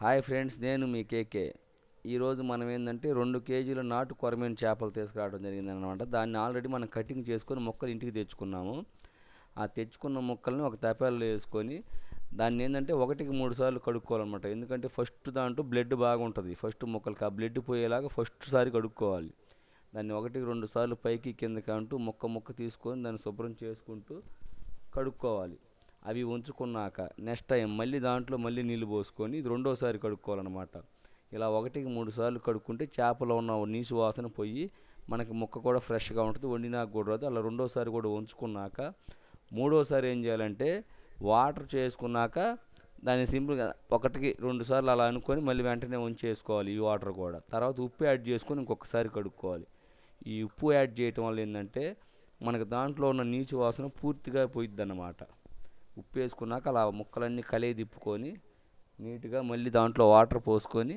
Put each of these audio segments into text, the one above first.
Hi friends నేను మీ కేకే. ఈరోజు మనం ఏంటంటే రెండు కేజీల నాటు కొరమేను చేపలు తీసుకురావడం జరిగింది అనమాట దాన్ని ఆల్రెడీ మనం కటింగ్ చేసుకొని మొక్కలు ఇంటికి తెచ్చుకున్నాము. ఆ తెచ్చుకున్న మొక్కల్ని ఒక తపాల్లో వేసుకొని దాన్ని ఏంటంటే ఒకటికి మూడు సార్లు కడుక్కోవాలన్నమాట. ఎందుకంటే ఫస్ట్ దాంట్లో బ్లడ్ బాగుంటుంది. ఫస్ట్ మొక్కలకి ఆ బ్లడ్ పోయేలాగా ఫస్ట్ సారి కడుక్కోవాలి. దాన్ని ఒకటికి రెండు సార్లు పైకి కిందకి అంటూ మొక్క మొక్క తీసుకొని దాన్ని శుభ్రం చేసుకుంటూ కడుక్కోవాలి. అవి ఉంచుకున్నాక నెక్స్ట్ టైం మళ్ళీ దాంట్లో మళ్ళీ నీళ్ళు పోసుకొని ఇది రెండోసారి కడుక్కోవాలన్నమాట. ఇలా ఒకటికి మూడు సార్లు కడుక్కుంటే చేపలో ఉన్న నీసు వాసన పోయి మనకి ముక్క కూడా ఫ్రెష్గా ఉంటుంది వండినాక కూడా రాదు. అలా రెండోసారి కూడా ఉంచుకున్నాక మూడోసారి ఏం చేయాలంటే వాటర్ చేసుకున్నాక దాన్ని సింపుల్గా ఒకటికి రెండు సార్లు అలా అనుకొని మళ్ళీ వెంటనే ఉంచేసుకోవాలి ఈ వాటర్ కూడా. తర్వాత ఉప్పు యాడ్ చేసుకొని ఇంకొకసారి కడుక్కోవాలి. ఈ ఉప్పు యాడ్ చేయటం వల్ల ఏంటంటే మనకు దాంట్లో ఉన్న నీచు వాసన పూర్తిగా పోయిద్ది అన్నమాట ఉప్పు వేసుకున్నాక అలా ముక్కలన్నీ కలిగి తిప్పుకొని నీట్గా మళ్ళీ దాంట్లో వాటర్ పోసుకొని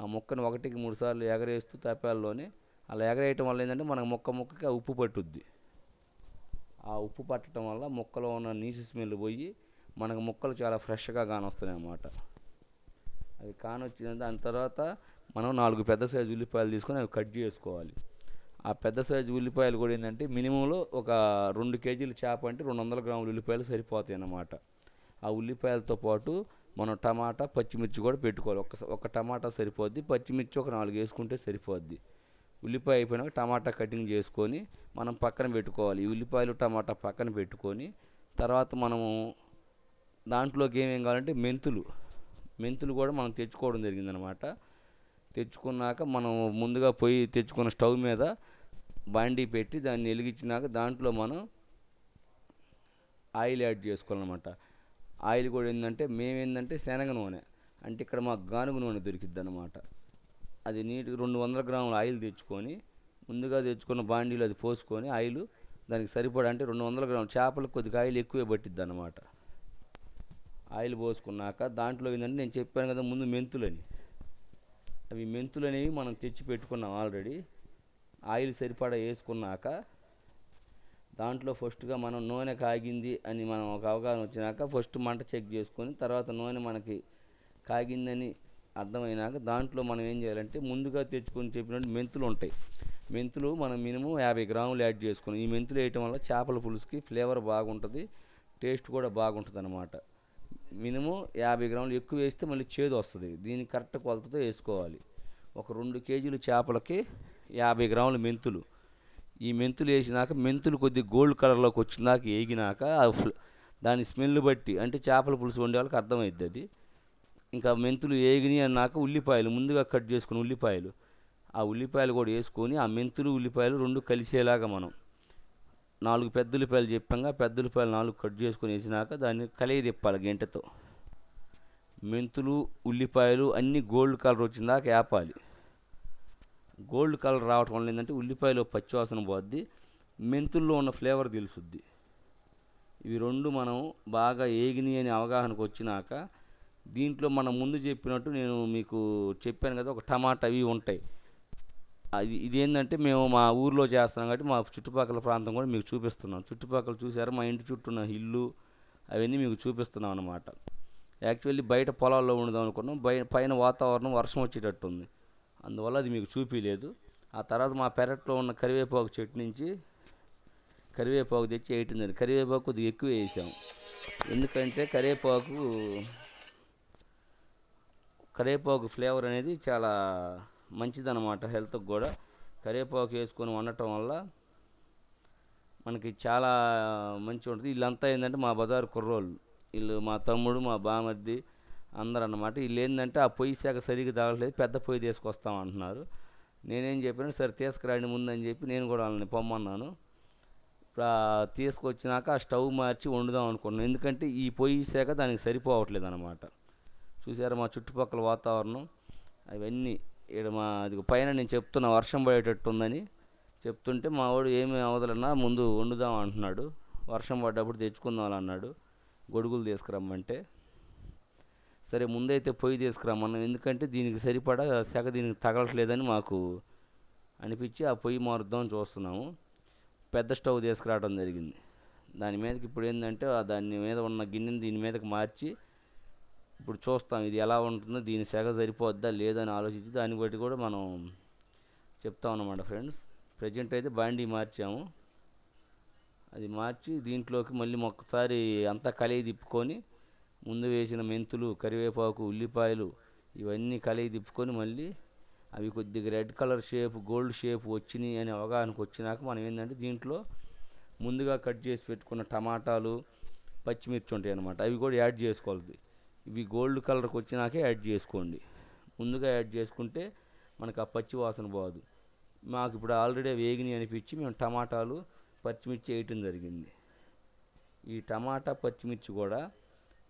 ఆ ముక్కను ఒకటికి మూడు సార్లు ఎగరేస్తూ తపాల్లోనే అలా ఎగరేయటం వల్ల ఏంటంటే మనకు ముక్క ముక్కకి ఆ ఉప్పు పట్టుద్ది. ఆ ఉప్పు పట్టడం వల్ల మొక్కలో ఉన్న నీసు స్మెల్ పోయి మనకు ముక్కలు చాలా ఫ్రెష్గా కానొస్తున్నాయి అన్నమాట. అది కానొచ్చిన దాని తర్వాత మనం నాలుగు పెద్ద సైజు ఉల్లిపాయలు తీసుకొని అవి కట్ చేసుకోవాలి. ఆ పెద్ద సైజు ఉల్లిపాయలు కూడా ఏంటంటే మినిమంలో ఒక రెండు కేజీలు చేప అంటే రెండు వందల గ్రాముల ఉల్లిపాయలు సరిపోతాయి అన్నమాట. ఆ ఉల్లిపాయలతో పాటు మనం టమాటా పచ్చిమిర్చి కూడా పెట్టుకోవాలి. ఒక ఒక టమాటా సరిపోద్ది పచ్చిమిర్చి ఒక నాలుగు వేసుకుంటే సరిపోద్ది. ఉల్లిపాయ అయిపోయినాక టమాటా కటింగ్ చేసుకొని మనం పక్కన పెట్టుకోవాలి. ఈ ఉల్లిపాయలు టమాటా పక్కన పెట్టుకొని తర్వాత మనము దాంట్లోకి ఏమేం కావాలంటే మెంతులు. మెంతులు కూడా మనం తెచ్చుకోవడం జరిగిందనమాట తెచ్చుకున్నాక మనం ముందుగా పోయి తెచ్చుకున్న స్టవ్ మీద బాండీ పెట్టి దాన్ని వెలిగించినాక దాంట్లో మనం ఆయిల్ యాడ్ చేసుకోవాలన్నమాట. ఆయిల్ కూడా ఏంటంటే మేమేందంటే శనగ నూనె. అంటే ఇక్కడ మాకు గానుగ నూనె దొరికిద్ది అనమాట అది నీట్గా రెండు వందల గ్రాముల ఆయిల్ తెచ్చుకొని ముందుగా తెచ్చుకున్న బాండీలో అది పోసుకొని ఆయిల్ దానికి సరిపడా అంటే రెండు వందల గ్రాములు చేపలకు కొద్దిగా ఆయిల్ ఎక్కువే పట్టిద్ది అనమాట ఆయిల్ పోసుకున్నాక దాంట్లో ఏంటంటే నేను చెప్పాను కదా ముందు మెంతులని. అవి మెంతులు అనేవి మనం తెచ్చి పెట్టుకున్నాం ఆల్రెడీ. ఆయిల్ సరిపడా వేసుకున్నాక దాంట్లో ఫస్ట్గా మనం నూనె కాగింది అని మనం ఒక అవగాహన వచ్చినాక ఫస్ట్ మంట చెక్ చేసుకొని తర్వాత నూనె మనకి కాగిందని అర్థమైనాక దాంట్లో మనం ఏం చేయాలంటే ముందుగా తెచ్చుకొని చెప్పినట్టు మెంతులు ఉంటాయి. మెంతులు మనం మినిమం యాభై గ్రాములు యాడ్ చేసుకుని ఈ మెంతులు వేయటం వల్ల చేపల పులుసుకి ఫ్లేవర్ బాగుంటుంది టేస్ట్ కూడా బాగుంటుంది అనమాట మినిమం యాభై గ్రాములు ఎక్కువ వేస్తే మళ్ళీ చేదు వస్తుంది. దీన్ని కరెక్ట్ కొలతతో వేసుకోవాలి. ఒక రెండు కేజీలు చేపలకి యాభై గ్రాముల మెంతులు. ఈ మెంతులు వేసినాక మెంతులు కొద్దిగా గోల్డ్ కలర్లోకి వచ్చినాక వేగినాక ఆ ఫ్ల- దాని స్మెల్ బట్టి అంటే చేపల పులుసు వండే వాళ్ళకి అర్థమైద్ది అది. ఇంకా మెంతులు వేగినాయి అన్నాక ఉల్లిపాయలు ముందుగా కట్ చేసుకుని ఉల్లిపాయలు. ఆ ఉల్లిపాయలు కూడా వేసుకొని ఆ మెంతులు ఉల్లిపాయలు రెండు కలిసేలాగా మనం నాలుగు పెద్ద ఉల్లిపాయలు చెప్పాక పెద్ద ఉల్లిపాయలు నాలుగు కట్ చేసుకొని వేసినాక దాన్ని కలిగి తిప్పాలి గంటతో. మెంతులు ఉల్లిపాయలు అన్నీ గోల్డ్ కలర్ వచ్చిందాక వేపాలి. గోల్డ్ కలర్ రావటం వల్ల ఏంటంటే ఉల్లిపాయలో పచ్చివాసన పోద్ది మెంతుల్లో ఉన్న ఫ్లేవర్ తెలుసుద్ది. ఇవి రెండు మనం బాగా ఏగిని అని అవగాహనకు వచ్చినాక దీంట్లో మనం ముందు చెప్పినట్టు నేను మీకు చెప్పాను కదా ఒక టమాటా అవి ఉంటాయి. అది ఇదేంటంటే మేము మా ఊర్లో చేస్తున్నాం కాబట్టి మా చుట్టుపక్కల ప్రాంతం కూడా మీకు చూపిస్తున్నాం. చుట్టుపక్కల చూసారు మా ఇంటి చుట్టూ ఉన్న ఇల్లు అవన్నీ మీకు చూపిస్తున్నాం అనమాట యాక్చువల్లీ బయట పొలాల్లో ఉండదాం అనుకున్నాం బయ పైన వాతావరణం వర్షం వచ్చేటట్టు ఉంది అందువల్ల అది మీకు చూపించలేదు ఆ తర్వాత మా పెరట్లో ఉన్న కరివేపాకు చెట్టు నుంచి కరివేపాకు తెచ్చి వేయటం జరిగింది. కరివేపాకు కొద్దిగా ఎక్కువ వేసాం. ఎందుకంటే కరివేపాకు కరివేపాకు ఫ్లేవర్ అనేది చాలా మంచిదన్నమాట హెల్త్కి కూడా. కరివేపాకు వేసుకొని వండటం వల్ల మనకి చాలా మంచిగా ఉంటుంది. వీళ్ళంతా ఏంటంటే మా బజారు కుర్రోళ్ళు. వీళ్ళు మా తమ్ముడు మా బామర్ది అందరు అన్నమాట వీళ్ళు ఏంటంటే ఆ పొయ్యి శాఖ సరిగ్గా తాగట్లేదు పెద్ద పొయ్యి తీసుకొస్తాం అంటున్నారు. నేనేం చెప్పాను సరే తీసుకురండి ముందని చెప్పి నేను కూడా వాళ్ళని పొమ్మన్నాను. ఇప్పుడు తీసుకొచ్చినాక ఆ స్టవ్ మార్చి వండుదాం అనుకున్నాను. ఎందుకంటే ఈ పొయ్యి శాఖ దానికి సరిపోవట్లేదు అనమాట చూసారా మా చుట్టుపక్కల వాతావరణం? అవన్నీ ఇక్కడ మా అది పైన నేను చెప్తున్నా వర్షం పడేటట్టు ఉందని చెప్తుంటే మా వాడు ఏమి అవదలన్నా ముందు వండుదాం అంటున్నాడు. వర్షం పడ్డప్పుడు తెచ్చుకుందాం అన్నాడు. గొడుగులు తీసుకురమ్మంటే సరే ముందైతే పొయ్యి తీసుకురామన్నాం. ఎందుకంటే దీనికి సరిపడా సెగ దీనికి తగలట్లేదని మాకు అనిపించి ఆ పొయ్యి మారుద్దామని చూస్తున్నాము. పెద్ద స్టవ్ తీసుకురావడం జరిగింది. దాని మీదకి ఇప్పుడు ఏంటంటే దాని మీద ఉన్న గిన్నెని దీని మీదకి మార్చి ఇప్పుడు చూస్తాం ఇది ఎలా ఉంటుందో దీని సెగ సరిపోద్దా లేదని ఆలోచించి దాన్ని బట్టి కూడా మనం చెప్తాం అన్నమాట ఫ్రెండ్స్. ప్రజెంట్ అయితే బాండీ మార్చాము. అది మార్చి దీంట్లోకి మళ్ళీ ఒక్కసారి అంతా కలిగి తిప్పుకొని ముందు వేసిన మెంతులు కరివేపాకు ఉల్లిపాయలు ఇవన్నీ కలిగి తిప్పుకొని మళ్ళీ అవి కొద్దిగా red colour shape gold shape వచ్చినాయి అనే అవగాహనకు వచ్చినాక మనం ఏంటంటే దీంట్లో ముందుగా కట్ చేసి పెట్టుకున్న టమాటాలు పచ్చిమిర్చి ఉంటాయి అన్నమాట. అవి కూడా యాడ్ చేసుకోవాలి. ఇవి గోల్డ్ కలర్కి వచ్చినాకే యాడ్ చేసుకోండి. ముందుగా యాడ్ చేసుకుంటే మనకు ఆ పచ్చి వాసన పోదు. మాకు ఇప్పుడు ఆల్రెడీ వేగినాయి అనిపించి మేము టమాటాలు పచ్చిమిర్చి వేయటం జరిగింది. ఈ టమాటా పచ్చిమిర్చి కూడా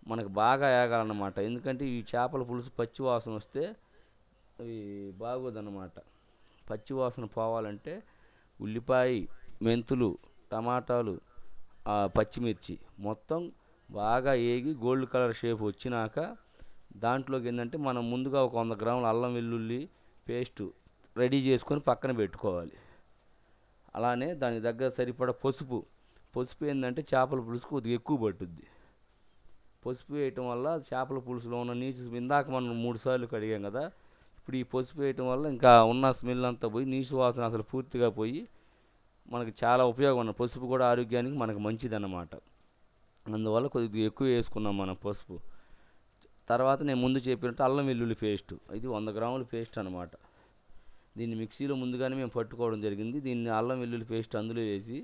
మనకు బాగా వేగాలన్నమాట ఎందుకంటే ఈ చేపల పులుసు పచ్చి వాసన వస్తే అవి బాగోదన్నమాట. పచ్చి వాసన పోవాలంటే ఉల్లిపాయ మెంతులు టమాటాలు పచ్చిమిర్చి మొత్తం బాగా ఏగి గోల్డ్ కలర్ షేప్ వచ్చినాక దాంట్లోకి ఏంటంటే మనం ముందుగా ఒక వంద గ్రాముల అల్లం వెల్లుల్లి పేస్ట్ రెడీ చేసుకొని పక్కన పెట్టుకోవాలి. అలానే దానికి దగ్గర సరిపడ పసుపు. పసుపు ఏంటంటే చేపల పులుసుకు కొద్దిగా ఎక్కువ పట్టుద్ది. పసుపు వేయటం వల్ల చేపల పులుసులో ఉన్న నీచు ఇందాక మనం మూడు సార్లు కడిగాం కదా ఇప్పుడు ఈ పసుపు వేయటం వల్ల ఇంకా ఉన్న స్మెల్ అంతా పోయి నీచు వాసన అసలు పూర్తిగా పోయి మనకి చాలా ఉపయోగం ఉన్న పసుపు కూడా ఆరోగ్యానికి మనకు మంచిదన్నమాట. అందువల్ల కొద్దిగా ఎక్కువ వేసుకున్నాం మనం పసుపు. తర్వాత నేను ముందు చెప్పినట్టు అల్లం వెల్లుల్లి పేస్ట్. ఇది వంద గ్రాముల పేస్ట్ అనమాట దీన్ని మిక్సీలో ముందుగానే మేము పట్టుకోవడం జరిగింది. దీన్ని అల్లం వెల్లుల్లి పేస్ట్ అందులో వేసి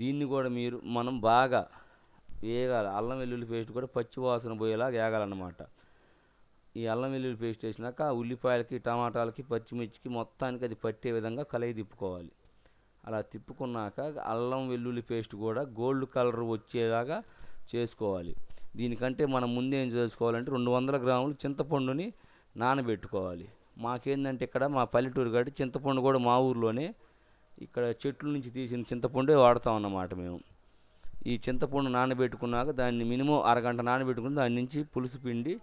దీన్ని కూడా మీరు మనం బాగా వేగాలి. అల్లం వెల్లుల్లి పేస్ట్ కూడా పచ్చి వాసన పోయేలా వేగాలన్నమాట. ఈ అల్లం వెల్లుల్లి పేస్ట్ వేసినాక ఉల్లిపాయలకి టమాటాలకి పచ్చిమిర్చికి మొత్తానికి అది పట్టే విధంగా కలయి తిప్పుకోవాలి. అలా తిప్పుకున్నాక అల్లం వెల్లుల్లి పేస్ట్ కూడా గోల్డ్ కలర్ వచ్చేలాగా చేసుకోవాలి. దీనికంటే మనం ముందేం చేసుకోవాలంటే రెండు వందల గ్రాములు చింతపండుని నానబెట్టుకోవాలి. మాకేందంటే ఇక్కడ మా పల్లెటూరు కాబట్టి చింతపండు కూడా మా ఊర్లోనే ఇక్కడ చెట్ల నుంచి తీసిన చింతపండే వాడతాం అన్నమాట మేము. ఈ చింతపండు నానబెట్టుకున్నాక దాన్ని మినిమం అరగంట నానబెట్టుకుని దాని నుంచి పులుసు పిండి.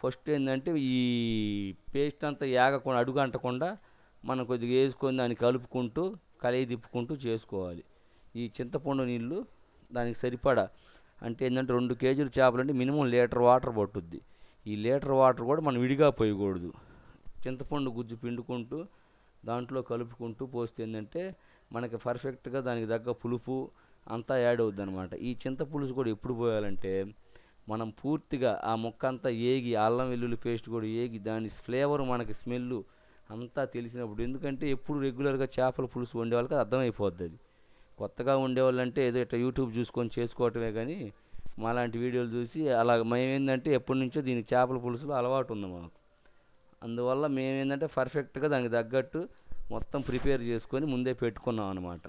ఫస్ట్ ఏంటంటే ఈ పేస్ట్ అంతా ఏగకుండా అడుగు అంటకుండా మనం కొద్దిగా వేసుకొని దాన్ని కలుపుకుంటూ కలయి తిప్పుకుంటూ చేసుకోవాలి. ఈ చింతపండు నీళ్ళు దానికి సరిపడా. అంటే ఏంటంటే రెండు కేజీలు చేపలు అంటే మినిమం లీటర్ వాటర్ పట్టుద్ది. ఈ లీటర్ వాటర్ కూడా మనం విడిగా పోయకూడదు. చింతపండు గుజ్జు పిండుకుంటూ దాంట్లో కలుపుకుంటూ పోస్తే ఏంటంటే మనకి పర్ఫెక్ట్గా దానికి తగ్గ పులుపు అంతా యాడ్ అవుద్ది అనమాట ఈ చింత పులుసు కూడా ఎప్పుడు పోయాలంటే మనం పూర్తిగా ఆ మొక్క అంతా ఏగి అల్లం వెల్లుల్లి పేస్ట్ కూడా ఏగి దాని ఫ్లేవర్ మనకి స్మెల్ అంతా తెలిసినప్పుడు ఎందుకంటే ఎప్పుడు రెగ్యులర్గా చేపల పులుసు వండే వాళ్ళకి అర్థమైపోద్ది అది. కొత్తగా ఉండేవాళ్ళంటే ఏదో ఇట్లా యూట్యూబ్ చూసుకొని చేసుకోవటమే కానీ మాలాంటి వీడియోలు చూసి అలా మేమేందంటే ఎప్పటి నుంచో దీనికి చేపల పులుసులో అలవాటు ఉంది మాకు. అందువల్ల మేమేందంటే పర్ఫెక్ట్గా దానికి తగ్గట్టు మొత్తం ప్రిపేర్ చేసుకొని ముందే పెట్టుకున్నాం అనమాట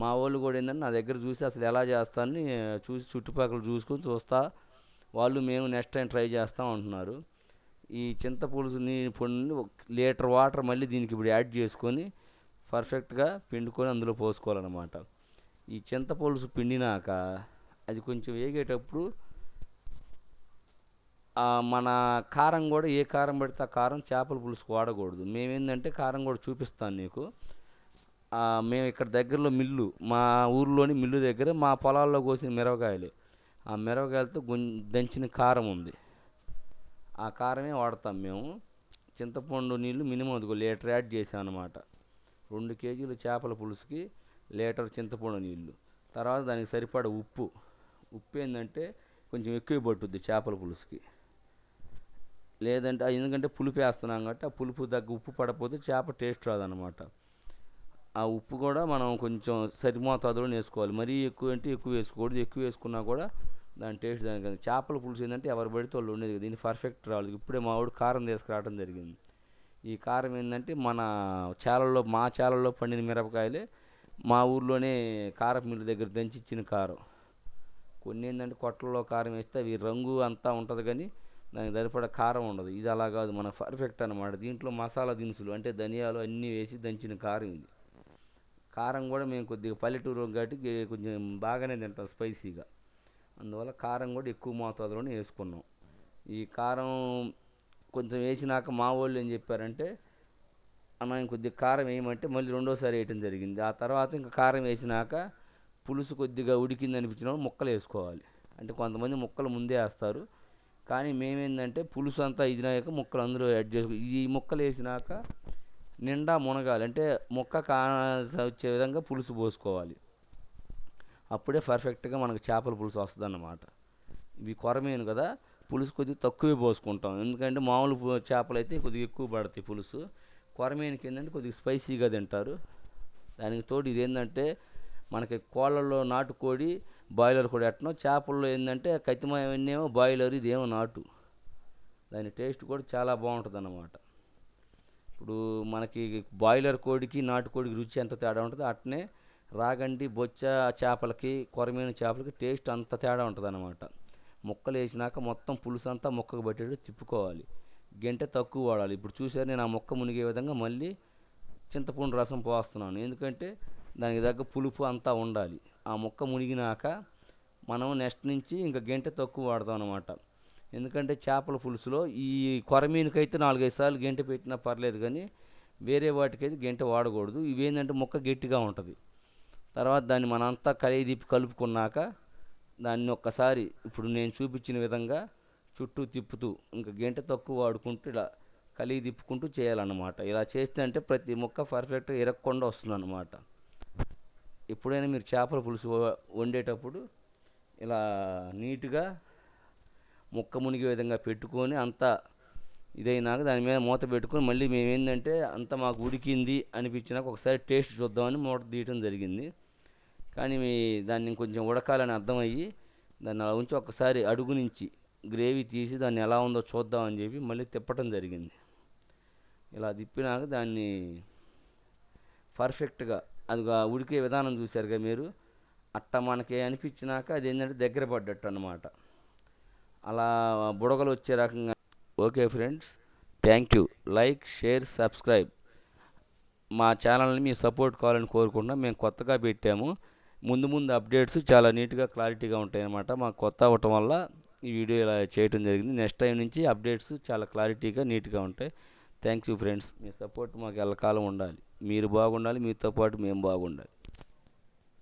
మా వాళ్ళు కూడా ఏంటంటే నా దగ్గర చూసి అసలు ఎలా చేస్తానని చూసి చుట్టుపక్కల చూసుకొని చూస్తా. వాళ్ళు మేము నెక్స్ట్ టైం ట్రై చేస్తాం అంటున్నారు. ఈ చింతపులుసు నీ పొడిని ఒక లీటర్ వాటర్ మళ్ళీ దీనికి ఇప్పుడు యాడ్ చేసుకొని పర్ఫెక్ట్గా పిండుకొని అందులో పోసుకోవాలన్నమాట. ఈ చింతపులుసు పిండినాక అది కొంచెం వేగేటప్పుడు మన కారం కూడా ఏ కారం పడితే ఆ కారం చేపల పులుసు వాడకూడదు. మేమేందంటే కారం కూడా చూపిస్తాను నీకు. మేము ఇక్కడ దగ్గరలో మిల్లు మా ఊర్లోని మిల్లు దగ్గర మా పొలాల్లో కోసిన మిరపకాయలు. ఆ మిరపకాయలతో గుం- దంచిన కారం ఉంది. ఆ కారమే వాడతాం మేము. చింతపండు నీళ్ళు మినిమం అదిగో లీటర్ యాడ్ చేసాం అనమాట రెండు కేజీలు చేపల పులుసుకి లీటర్ చింతపండు నీళ్ళు. తర్వాత దానికి సరిపడ ఉప్పు. ఉప్పు ఏంటంటే కొంచెం ఎక్కువ పట్టుద్ది చేపల పులుసుకి. లేదంటే ఎందుకంటే పులుపు వేస్తున్నాం కాబట్టి ఆ పులుపు తగ్గ ఉప్పు పడపోతే చేప టేస్ట్ రాదనమాట ఆ ఉప్పు కూడా మనం కొంచెం సరి మోతాదులో వేసుకోవాలి మరీ ఎక్కువ అంటే ఎక్కువ వేసుకోకూడదు. ఎక్కువ వేసుకున్నా కూడా దాని టేస్ట్ దానికి చేపల పులుసు ఏంటంటే ఎవరు పడితే వాళ్ళు ఉండేది దీన్ని పర్ఫెక్ట్ రావాలి ఇప్పుడే మా వాడు కారం తీసుకురావడం జరిగింది. ఈ కారం ఏంటంటే మన చేలల్లో మా చేలల్లో పండిన మిరపకాయలే మా ఊర్లోనే కారం మిల్లు దగ్గర దంచి ఇచ్చిన కారం. కొన్ని ఏంటంటే కొట్టల్లో కారం వేస్తే అవి రంగు అంతా ఉంటుంది కానీ దానికి సరిపడా కారం ఉండదు. ఇది అలా కాదు. మన పర్ఫెక్ట్ అనమాట దీంట్లో మసాలా దినుసులు అంటే ధనియాలు అన్నీ వేసి దంచిన కారం ఇది. కారం కూడా మేము కొద్దిగా పల్లెటూరు కాబట్టి కొంచెం బాగానే తింటాం స్పైసీగా. అందువల్ల కారం కూడా ఎక్కువ మోతాదులోనే వేసుకున్నాం. ఈ కారం కొంచెం వేసినాక మా వాళ్ళు ఏం చెప్పారంటే అన్న కొద్దిగా కారం వేయమంటే మళ్ళీ రెండోసారి వేయటం జరిగింది. ఆ తర్వాత ఇంకా కారం వేసినాక పులుసు కొద్దిగా ఉడికింది అనిపించిన ముక్కలు వేసుకోవాలి. అంటే కొంతమంది ముక్కలు ముందే వేస్తారు. కానీ మేమేందంటే పులుసు అంతా ఇదినాక ముక్కలు అందరూ యాడ్ చేసుకో ఈ ముక్కలు వేసినాక నిండా మునగాలి. అంటే ముక్క కాన వచ్చే విధంగా పులుసు పోసుకోవాలి. అప్పుడే పర్ఫెక్ట్గా మనకు చేపల పులుసు వస్తుంది అన్నమాట ఇవి కొరమీను కదా పులుసు కొద్దిగా తక్కువే పోసుకుంటాం. ఎందుకంటే మామూలు చేపలు అయితే కొద్దిగా ఎక్కువ పడతాయి పులుసు. కొరమీనుకి ఏంటంటే కొద్దిగా స్పైసీగా తింటారు. దానికి తోడు ఇది ఏంటంటే మనకి కోళ్ళల్లో నాటుకోడి బాయిలర్ కూడా ఎట్టనో చేపల్లో ఏంటంటే కత్తిమయమేమో బాయిలర్ ఇదేమో నాటు. దాని టేస్ట్ కూడా చాలా బాగుంటుంది అన్నమాట ఇప్పుడు మనకి బాయిలర్ కోడికి నాటుకోడికి రుచి ఎంత తేడా ఉంటుందో అట్నే రాగండి బొచ్చ చేపలకి కొరమైన చేపలకి టేస్ట్ అంత తేడా ఉంటుంది అనమాట ముక్కలు వేసినాక మొత్తం పులుసు అంతా ముక్కకు పట్టేటట్టు తిప్పుకోవాలి. గంటె తక్కువ వాడాలి. ఇప్పుడు చూసారు నేను ఆ ముక్క మునిగే విధంగా మళ్ళీ చింతపండు రసం పోస్తున్నాను. ఎందుకంటే దానికి తగ్గ పులుపు అంతా ఉండాలి. ఆ ముక్క మునిగినాక మనం నెక్స్ట్ నుంచి ఇంకా గంటె తక్కువ వాడతాం అనమాట ఎందుకంటే చేపల పులుసులో ఈ కొరమీనుకైతే నాలుగైదు సార్లు గంటె పెట్టినా పర్లేదు కానీ వేరే వాటికైతే గంటె వాడకూడదు. ఇవేంటంటే ముక్క గట్టిగా ఉంటుంది. తర్వాత దాన్ని మనంతా కలిగి తిప్పి కలుపుకున్నాక దాన్ని ఒక్కసారి ఇప్పుడు నేను చూపించిన విధంగా చుట్టూ తిప్పుతూ ఇంకా గంటె తక్కువ వాడుకుంటూ ఇలా కలిగి తిప్పుకుంటూ చేయాలన్నమాట. ఇలా చేస్తే అంటే ప్రతి ముక్క పర్ఫెక్ట్గా ఇరగకుండా వస్తుందన్నమాట. ఎప్పుడైనా మీరు చేపల పులుసు వండేటప్పుడు ఇలా నీట్గా ముక్క మునిగే విధంగా పెట్టుకొని అంతా ఇదైనాక దాని మీద మూత పెట్టుకొని మళ్ళీ మేము ఏంటంటే అంత మాకు ఉడికింది అనిపించినాక ఒకసారి టేస్ట్ చూద్దామని మూత తీయటం జరిగింది. కానీ మీ దాన్ని కొంచెం ఉడకాలని అర్థమయ్యి దాన్ని అలా ఉంచి ఒకసారి అడుగు నుంచి గ్రేవీ తీసి దాన్ని ఎలా ఉందో చూద్దామని చెప్పి మళ్ళీ తిప్పటం జరిగింది. ఇలా తిప్పినాక దాన్ని పర్ఫెక్ట్గా అది ఉడికే విధానం చూశారుగా మీరు. అట్ట మనకి అనిపించినాక అది ఏంటంటే దగ్గర పడ్డట్టు అన్నమాట అలా బుడగలు వచ్చే రకంగా. Okay friends thank you. Like share subscribe. మా ఛానల్ని మీ సపోర్ట్ కావాలని కోరుకుంటున్నాం. మేము కొత్తగా పెట్టాము. ముందు ముందు అప్డేట్స్ చాలా నీట్గా క్లారిటీగా ఉంటాయి అన్నమాట మాకు కొత్త అవ్వటం వల్ల ఈ వీడియో ఇలా చేయటం జరిగింది. నెక్స్ట్ టైం నుంచి అప్డేట్స్ చాలా క్లారిటీగా నీట్గా ఉంటాయి. Thank you friends. Me support మాకు ఎల్లకాలం ఉండాలి. మీరు బాగుండాలి మీతో పాటు మేము బాగుండాలి.